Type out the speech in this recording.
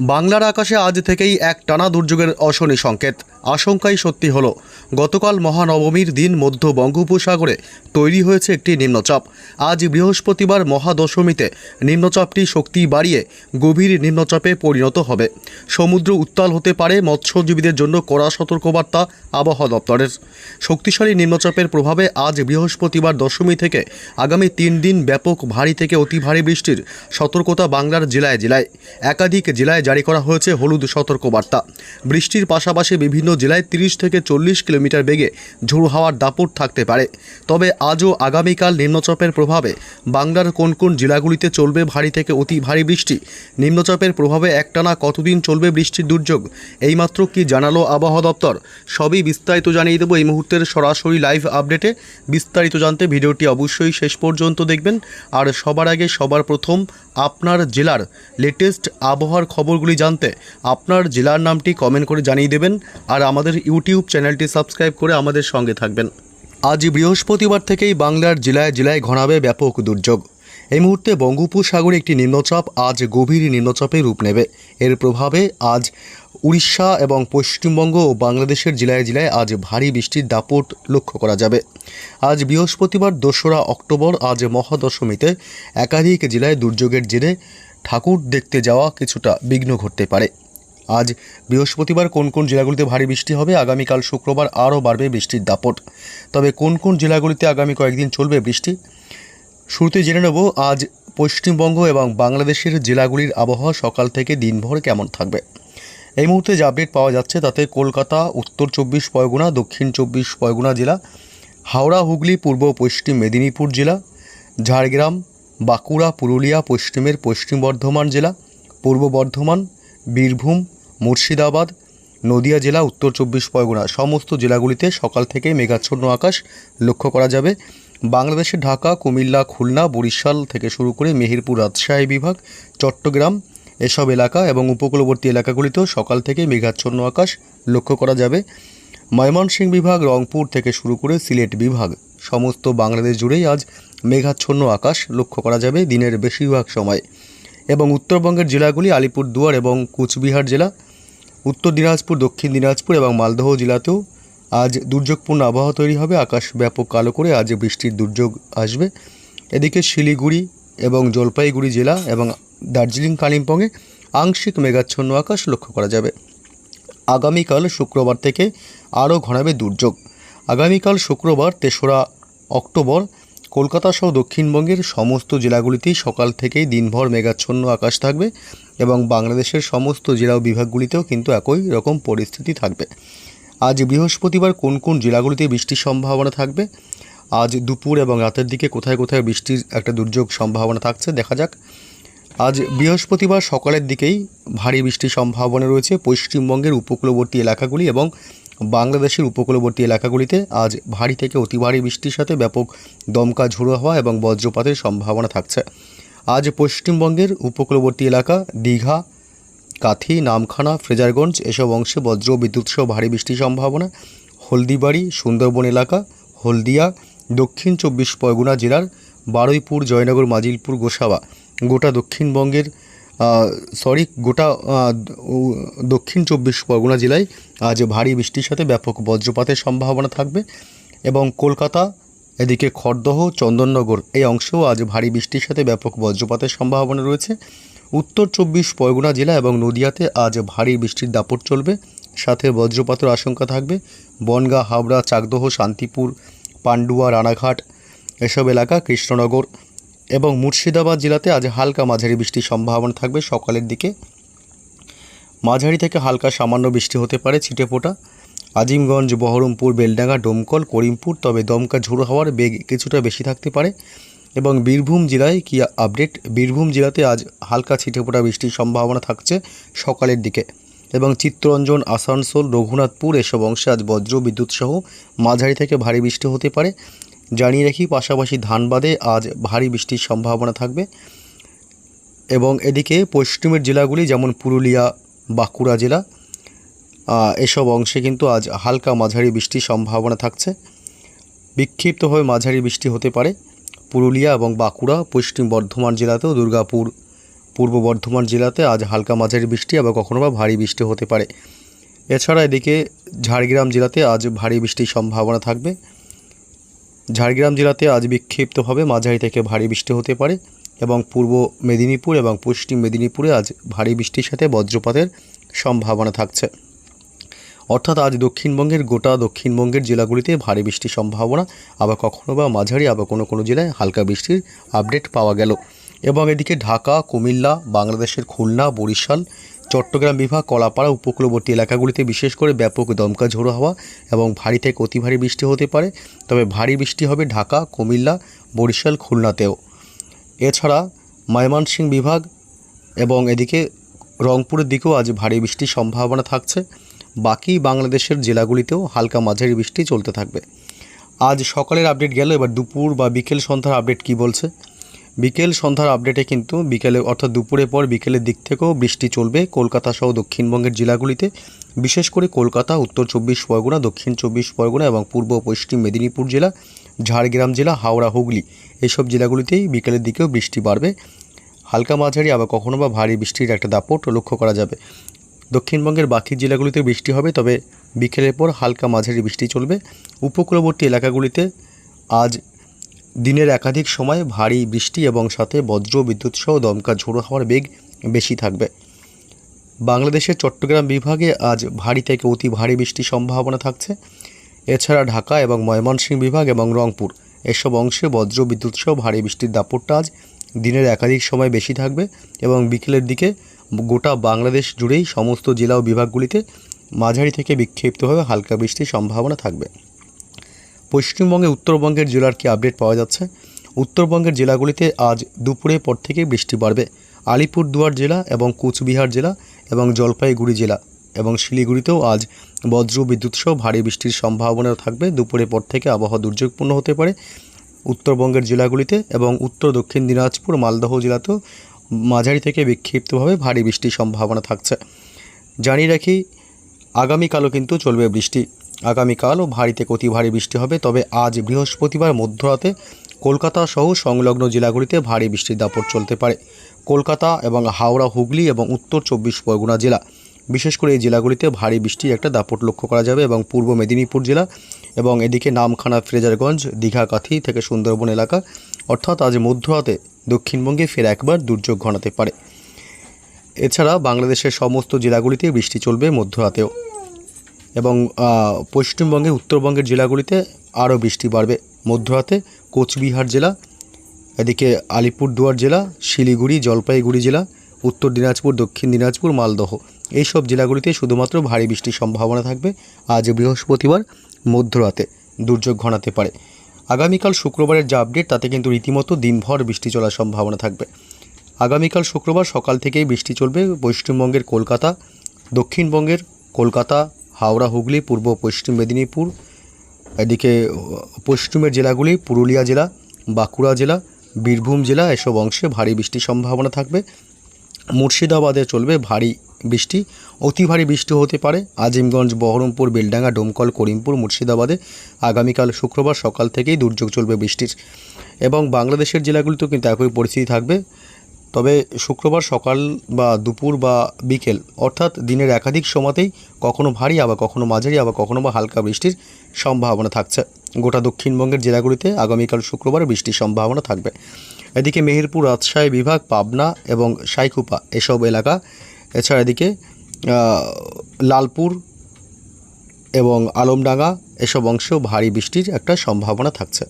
বাংলার আকাশে আজ থেকেই এক টানা দুর্যোগের অশনি সংকেত। আশঙ্কাই সত্যি হলো। গতকাল মহানবমীর দিন মধ্য বঙ্গোপসাগরে তৈরি হয়েছে একটি নিম্নচাপ। আজ বৃহস্পতিবার মহাদশমীতে নিম্নচাপটি শক্তি বাড়িয়ে গভীর নিম্নচাপে পরিণত হবে। সমুদ্র উত্তাল হতে পারে মৎস্যজীবীদের জন্য কড়া সতর্কবার্তা আবহাওয়া দপ্তরের। শক্তিশালী নিম্নচাপের প্রভাবে আজ বৃহস্পতিবার দশমী থেকে আগামী তিন দিন ব্যাপক ভারী থেকে অতি ভারী বৃষ্টির সতর্কতা বাংলার জেলায় জেলায়। একাধিক জেলায় জারি করা হয়েছে হলুদ সতর্কবার্তা। বৃষ্টির পাশাপাশি বিভিন্ন জেলায় তিরিশ থেকে চল্লিশ কিলোমিটার বেগে ঝোড়ো হাওয়ার দাপট থাকতে পারে। তবে আজও আগামীকাল নিম্নচাপের প্রভাবে বাংলার কোন কোন জেলাগুলিতে চলবে ভারী থেকে অতি ভারী বৃষ্টি? নিম্নচাপের প্রভাবে একটানা কতদিন চলবে বৃষ্টির দুর্যোগ? এইমাত্র কি জানালো আবহাওয়া দপ্তর? সবই বিস্তারিত জানিয়ে দেবো এই মুহূর্তের সরাসরি লাইভ আপডেটে। বিস্তারিত জানতে ভিডিওটি অবশ্যই শেষ পর্যন্ত দেখবেন। আর সবার আগে সবার প্রথম আপনার জেলার লেটেস্ট আবহাওয়ার খবরগুলি জানতে আপনার জেলার নামটি কমেন্ট করে জানিয়ে দেবেন। আর আমাদের ইউটিউব চ্যানেলটি সাবস্ক্রাইব করে আমাদের সঙ্গে থাকবেন। আজ বৃহস্পতিবার থেকেই বাংলার জেলায় জেলায় ঘনাবে ব্যাপক দুর্যোগ। এই মুহূর্তে বঙ্গোপসাগরে একটি নিম্নচাপ আজ গভীর নিম্নচাপে রূপ নেবে। এর প্রভাবে আজ উড়িষ্যা এবং পশ্চিমবঙ্গ ও বাংলাদেশের জেলায় জেলায় আজ ভারী বৃষ্টির দাপট লক্ষ্য করা যাবে। আজ বৃহস্পতিবার দোসরা অক্টোবর আজ মহাদশমীতে একাধিক জেলায় দুর্যোগের জেরে ঠাকুর দেখতে যাওয়া কিছুটা বিঘ্ন ঘটতে পারে। আজ বৃহস্পতিবার কোন কোন জেলাগুলিতে ভারী বৃষ্টি হবে, আগামীকাল শুক্রবার আরও বাড়বে বৃষ্টির দাপট। তবে কোন কোন জেলাগুলিতে আগামী কয়েকদিন চলবে বৃষ্টি? শুরুতে জেনে নেব আজ পশ্চিমবঙ্গ এবং বাংলাদেশের জেলাগুলির আবহাওয়া সকাল থেকে দিনভর কেমন থাকবে। এই মুহূর্তে যে আপডেট পাওয়া যাচ্ছে তাতে কলকাতা, উত্তর চব্বিশ পরগনা, দক্ষিণ চব্বিশ পরগনা জেলা, হাওড়া, হুগলি, পূর্ব পশ্চিম মেদিনীপুর জেলা, ঝাড়গ্রাম, বাঁকুড়া, পুরুলিয়া, পশ্চিমের পশ্চিম বর্ধমান জেলা, পূর্ব বর্ধমান, বীরভূম মুর্শিদাবাদ, নদিয়া জেলা, উত্তর চব্বিশ পরগনা সমস্ত জেলাগুলিতে সকাল থেকে মেঘাচ্ছন্ন আকাশ লক্ষ্য করা যাবে। বাংলাদেশের ঢাকা, কুমিল্লা, খুলনা, বরিশাল থেকে শুরু করে মেহেরপুর, রাজশাহী বিভাগ, চট্টগ্রাম এসব এলাকা এবং উপকূলবর্তী এলাকাগুলিতেও সকাল থেকে মেঘাচ্ছন্ন আকাশ লক্ষ্য করা যাবে। ময়মনসিংহ বিভাগ, রংপুর থেকে শুরু করে সিলেট বিভাগ, সমস্ত বাংলাদেশ জুড়েই আজ মেঘাচ্ছন্ন আকাশ লক্ষ্য করা যাবে দিনের বেশিরভাগ সময়। এবং উত্তরবঙ্গের জেলাগুলি আলিপুরদুয়ার এবং কুচবিহার জেলা উত্তর দিনাজপুর, দক্ষিণ দিনাজপুর এবং মালদহ জেলাতেও আজ দুর্যোগপূর্ণ আবহাওয়া তৈরি হবে। আকাশ ব্যাপক কালো করে আজ বৃষ্টির দুর্যোগ আসবে। এদিকে শিলিগুড়ি এবং জলপাইগুড়ি জেলা এবং দার্জিলিং, কালিম্পংয়ে আংশিক মেঘাচ্ছন্ন আকাশ লক্ষ্য করা যাবে। আগামীকাল শুক্রবার থেকে আরও ঘনাবে দুর্যোগ। আগামীকাল শুক্রবার, তেসরা অক্টোবর কলকাতা সহ দক্ষিণবঙ্গের সমস্ত জেলাগুলিতেই সকাল থেকেই দিনভর মেঘাচ্ছন্ন আকাশ থাকবে এবং বাংলাদেশের সমস্ত জেলা ও বিভাগগুলিতেও কিন্তু একই রকম পরিস্থিতি থাকবে। আজ বৃহস্পতিবার কোন কোন জেলাগুলিতে বৃষ্টির সম্ভাবনা থাকবে? আজ দুপুর এবং রাতের দিকে কোথায় কোথায় বৃষ্টির একটা দুর্যোগ সম্ভাবনা থাকছে দেখা যাক। আজ বৃহস্পতিবার সকালের দিকেই ভারী বৃষ্টির সম্ভাবনা রয়েছে পশ্চিমবঙ্গের উপকূলবর্তী এলাকাগুলি এবং বাংলাদেশের উপকূলবর্তী এলাকাগুলিতে আজ ভারী থেকে অতি ভারী বৃষ্টির সাথে ব্যাপক দমকা ঝোড়ো হওয়া এবং বজ্রপাতের সম্ভাবনা থাকছে। আজ পশ্চিমবঙ্গের উপকূলবর্তী এলাকা দীঘা, কাথি, নামখানা, ফ্রেজারগঞ্জ এসব অংশে বজ্র ও বিদ্যুৎ সহ ভারী বৃষ্টির সম্ভাবনা। হলদিবাড়ি, সুন্দরবন এলাকা, হলদিয়া, দক্ষিণ চব্বিশ পরগনা জেলার বারুইপুর, জয়নগর, মাজিলপুর, গোসাবা। গোটা দক্ষিণবঙ্গের সরি গোটা দক্ষিণ চব্বিশ পরগনা জেলায় আজ ভারী বৃষ্টির সাথে ব্যাপক বজ্রপাতের সম্ভাবনা থাকবে এবং কলকাতা, এদিকে খড়দহ, চন্দননগর এই অংশেও আজ ভারী বৃষ্টির সাথে ব্যাপক বজ্রপাতের সম্ভাবনা রয়েছে। উত্তর চব্বিশ পরগনা জেলা এবং নদিয়াতে আজ ভারী বৃষ্টির দাপট চলবে, সাথে বজ্রপাতের আশঙ্কা থাকবে। বনগাঁ, হাওড়া, চাকদহ, শান্তিপুর, পান্ডুয়া, রানাঘাট এসব এলাকা, কৃষ্ণনগর এবং মুর্শিদাবাদ জেলাতে আজ হালকা মাঝারি বৃষ্টির সম্ভাবনা থাকবে। সকালের দিকে মাঝারি থেকে হালকা সামান্য বৃষ্টি হতে পারে ছিটে ছিটেফোঁটা আজিমগঞ্জ, বহরমপুর, বেলডাঙ্গা, ডোমকল, করিমপুর, তবে দমকা ঝোড়ো হওয়ার বেগ কিছুটা বেশি থাকতে পারে এবং বীরভূম জেলায় কি আপডেট? বীরভূম জেলাতে আজ হালকা ছিটেফোঁটা বৃষ্টির সম্ভাবনা থাকছে সকালের দিকে এবং চিত্তরঞ্জন, আসানসোল, রঘুনাথপুর এসব অংশে আজ বজ্র বিদ্যুৎ সহ মাঝারি থেকে ভারী বৃষ্টি হতে পারে। জানিয়ে রাখি, পাশাপাশি ধানবাদে আজ ভারী বৃষ্টির সম্ভাবনা থাকবে। এবং এদিকে পশ্চিমের জেলাগুলি যেমন পুরুলিয়া, বাঁকুড়া জেলা এসব অংশে কিন্তু আজ হালকা মাঝারি বৃষ্টির সম্ভাবনা থাকছে। বিক্ষিপ্তভাবে মাঝারি বৃষ্টি হতে পারে পুরুলিয়া এবং বাঁকুড়া, পশ্চিম বর্ধমান জেলাতেও দুর্গাপুর, পূর্ব বর্ধমান জেলাতে আজ হালকা মাঝারি বৃষ্টি আবার কখনো বা ভারী বৃষ্টি হতে পারে। এছাড়া এদিকে ঝাড়গ্রাম জেলাতে আজ ভারী বৃষ্টির সম্ভাবনা থাকবে। ঝাড়গ্রাম জেলাতে আজ বিক্ষিপ্তভাবে মাঝারি থেকে ভারী বৃষ্টি হতে পারে এবং পূর্ব মেদিনীপুর এবং পশ্চিম মেদিনীপুরে আজ ভারী বৃষ্টির সাথে বজ্রপাতের সম্ভাবনা থাকছে। অর্থাৎ আজ দক্ষিণবঙ্গের গোটা দক্ষিণবঙ্গের জেলাগুলিতে ভারী বৃষ্টির সম্ভাবনা, আবার কখনো বা মাঝারি, আবার কোনো কোনো জেলায় হালকা বৃষ্টির আপডেট পাওয়া গেল। এবং এদিকে ঢাকা, কুমিল্লা, বাংলাদেশের খুলনা, বরিশাল চট্টগ্রাম বিভাগ, কলাপাড়া, উপকূলবর্তী এলাকাগুলিতে বিশেষ করে ব্যাপক দমকা ঝোড়ো হাওয়া এবং ভারী থেকে অতি ভারী বৃষ্টি হতে পারে। তবে ভারী বৃষ্টি হবে ঢাকা, কুমিল্লা, বরিশাল, খুলনাতেও। এছাড়া ময়মনসিংহ বিভাগ এবং এদিকে রংপুরের দিকেও আজ ভারী বৃষ্টির সম্ভাবনা থাকছে। বাকি বাংলাদেশের জেলাগুলিতেও হালকা মাঝারি বৃষ্টি চলতে থাকবে। আজ সকালের আপডেট গেল, এবার দুপুর বা বিকেল সন্ধ্যার আপডেট কি বলছে? বিকেল সন্ধ্যার আপডেটে কিন্তু বিকেলে অর্থাৎ দুপুরের পর বিকেলের দিক থেকেও বৃষ্টি চলবে। কলকাতা সহ দক্ষিণবঙ্গের জেলাগুলিতে, বিশেষ করে কলকাতা, উত্তর চব্বিশ পরগনা, দক্ষিণ চব্বিশ পরগনা এবং পূর্ব পশ্চিম মেদিনীপুর জেলা, ঝাড়গ্রাম জেলা, হাওড়া, হুগলি এইসব জেলাগুলিতেই বিকেলের দিকেও বৃষ্টি বাড়বে। হালকা মাঝারি আবার কখনো বা ভারী বৃষ্টির একটা দাপট লক্ষ্য করা যাবে। দক্ষিণবঙ্গের বাকি জেলাগুলিতে বৃষ্টি হবে, তবে বিকেলের পর হালকা মাঝারি বৃষ্টি চলবে। উপকূলবর্তী এলাকাগুলিতে আজ দিনের একাধিক সময় ভারী বৃষ্টি এবং সাথে বজ্র বিদ্যুৎ সহ দমকা ঝোড়ো হওয়ার বেগ বেশি থাকবে। বাংলাদেশের চট্টগ্রাম বিভাগে আজ ভারী থেকে অতি ভারী বৃষ্টির সম্ভাবনা থাকছে। এছাড়া ঢাকা এবং ময়মনসিংহ বিভাগ এবং রংপুর এসব অংশে বজ্র বিদ্যুৎ সহ ভারী বৃষ্টির দাপটটা আজ দিনের একাধিক সময় বেশি থাকবে এবং বিকেলের দিকে গোটা বাংলাদেশ জুড়েই সমস্ত জেলা ও বিভাগগুলিতে মাঝারি থেকে বিক্ষিপ্তভাবে হালকা বৃষ্টির সম্ভাবনা থাকবে। পশ্চিমবঙ্গে উত্তরবঙ্গের জেলার কি আপডেট পাওয়া যাচ্ছে? উত্তরবঙ্গের জেলাগুলিতে আজ দুপুরের পর থেকে বৃষ্টি বাড়বে। আলিপুরদুয়ার জেলা এবং কোচবিহার জেলা এবং জলপাইগুড়ি জেলা এবং শিলিগুড়িতেও আজ বজ্র বিদ্যুৎ সহ ভারী বৃষ্টির সম্ভাবনা থাকবে। দুপুরের পর থেকে আবহাওয়া দুর্যোগপূর্ণ হতে পারে। উত্তরবঙ্গের জেলাগুলিতে এবং উত্তর দক্ষিণ দিনাজপুর, মালদহ জেলাতেও মাঝারি থেকে বিক্ষিপ্তভাবে ভারী বৃষ্টির সম্ভাবনা থাকছে। জানিয়ে রাখি, আগামীকালও কিন্তু চলবে বৃষ্টি। আগামীকালও ভারীতে অতি ভারী বৃষ্টি হবে, তবে আজ বৃহস্পতিবার মধ্যরাতে কলকাতা সহ সংলগ্ন জেলাগুলিতে ভারী বৃষ্টির দাপট চলতে পারে। কলকাতা এবং হাওড়া, হুগলি এবং উত্তর চব্বিশ পরগনা জেলা, বিশেষ করে এই জেলাগুলিতে ভারী বৃষ্টির একটা দাপট লক্ষ্য করা যাবে এবং পূর্ব মেদিনীপুর জেলা এবং এদিকে নামখানা, ফ্রেজারগঞ্জ, দীঘাকাথি থেকে সুন্দরবন এলাকা, অর্থাৎ আজ মধ্যরাতে দক্ষিণবঙ্গে ফের একবার দুর্যোগ ঘনাতে পারে। এছাড়া বাংলাদেশের সমস্ত জেলাগুলিতে বৃষ্টি চলবে মধ্যরাতেও। এবং পশ্চিমবঙ্গে, উত্তরবঙ্গের জেলাগুলিতে আরও বৃষ্টি বাড়বে। মধ্যরাতে কোচবিহার জেলা, এদিকে আলিপুরদুয়ার জেলা, শিলিগুড়ি, জলপাইগুড়ি জেলা, উত্তর দিনাজপুর, দক্ষিণ দিনাজপুর, মালদহ। এইসব জেলাগুলিতে শুধুমাত্র ভারী বৃষ্টির সম্ভাবনা থাকবে আজ বৃহস্পতিবার মধ্যরাতে। দুর্যোগ ঘনাতে পারে। আগামীকাল শুক্রবারের যা আপডেট, তাতে কিন্তু রীতিমতো দিনভর বৃষ্টি চলার সম্ভাবনা থাকবে। আগামীকাল শুক্রবার সকাল থেকেই বৃষ্টি চলবে পশ্চিমবঙ্গের কলকাতা, দক্ষিণবঙ্গের কলকাতা হাওড়া, হুগলি, পূর্ব, পশ্চিম মেদিনীপুর, এদিকে, পশ্চিমের জেলাগুলি পুরুলিয়া জেলা, বাঁকুড়া জেলা, বীরভূম জেলা এসব অংশে ভারী বৃষ্টির সম্ভাবনা থাকবে। মুর্শিদাবাদে চলবে ভারী বৃষ্টি, অতি ভারী বৃষ্টি হতে পারে। আজিমগঞ্জ, বহরমপুর, বেলডাঙ্গা, ডোমকল, করিমপুর, মুর্শিদাবাদে আগামীকাল শুক্রবার সকাল থেকেই দুর্যোগ চলবে বৃষ্টির। এবং বাংলাদেশের জেলাগুলিতেও কিন্তু একই পরিস্থিতি থাকবে। তবে শুক্রবার সকাল বা দুপুর বা বিকেল, অর্থাৎ দিনের একাধিক সময়তেই কখনো ভারী আবার কখনো মাঝারি আবার কখনো বা হালকা বৃষ্টির সম্ভাবনা থাকছে। গোটা দক্ষিণবঙ্গের জেলাগুলিতে আগামীকাল শুক্রবার বৃষ্টির সম্ভাবনা থাকবে। এদিকে মেহেরপুর, রাজশাহী বিভাগ, পাবনা এবং সাইকুপা এসব এলাকা, এছাড়া এদিকে লালপুর এবং আলমডাঙ্গা এসব অংশেও ভারী বৃষ্টির একটা সম্ভাবনা থাকছে।